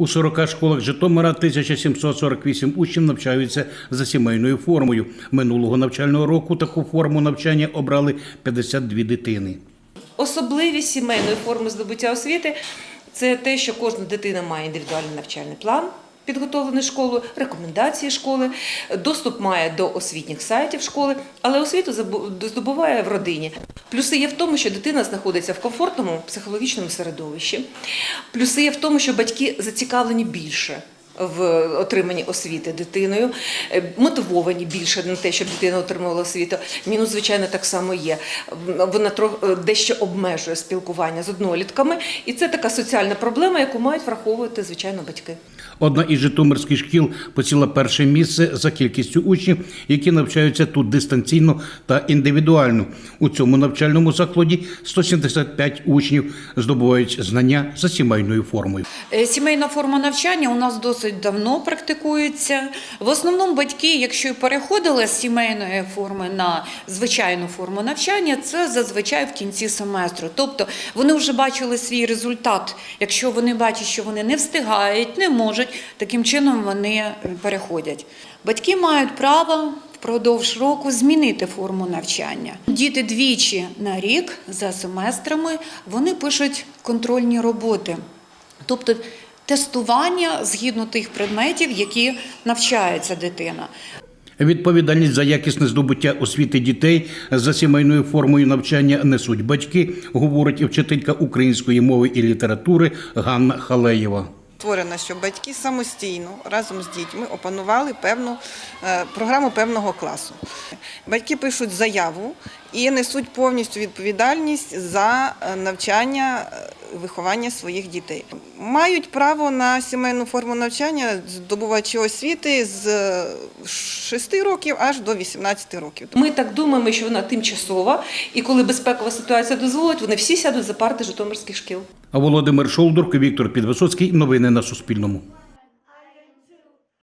У 40 школах Житомира 1748 учнів навчаються за сімейною формою. Минулого навчального року таку форму навчання обрали 52 дитини. Особливість сімейної форми здобуття освіти це те, що кожна дитина має індивідуальний навчальний план. Підготовлений школою, рекомендації школи, доступ має до освітніх сайтів школи, але освіту здобуває в родині. Плюси є в тому, що дитина знаходиться в комфортному психологічному середовищі. Плюси є в тому, що батьки зацікавлені більше в отриманні освіти дитиною, е, мотивовані більше на те, щоб дитина отримувала освіту. Мінус, звичайно, так само є. Вона трохи дещо обмежує спілкування з однолітками, і це така соціальна проблема, яку мають враховувати, звичайно, батьки. Одна із житомирських шкіл посіла перше місце за кількістю учнів, які навчаються тут дистанційно та індивідуально. У цьому навчальному закладі 175 учнів здобувають знання за сімейною формою. Е, Сімейна форма навчання у нас досить давно практикується. В основному батьки, якщо й переходили з сімейної форми на звичайну форму навчання, це зазвичай в кінці семестру. Тобто вони вже бачили свій результат. Якщо вони бачать, що вони не встигають, не можуть, таким чином вони е, переходять. Батьки мають право впродовж року змінити форму навчання. Діти двічі на рік за семестрами вони пишуть контрольні роботи. Тобто тестування згідно тих предметів, які навчається дитина. Відповідальність за якісне здобуття освіти дітей за сімейною формою навчання несуть батьки, говорить і вчителька української мови і літератури Ганна Халеєва. Створено, щоб батьки самостійно разом з дітьми опанували певну е, програму певного класу. Батьки пишуть заяву і несуть повністю відповідальність за е, навчання, е, виховання своїх дітей. Мають право на сімейну форму навчання здобувачі освіти з е, 6 років аж до 18 років. Ми так думаємо, що вона тимчасова, і коли безпекова ситуація дозволить, вони всі сядуть за парти житомирських шкіл. А Володимир Шолдорк, Віктор Підвисоцький. Новини на Суспільному.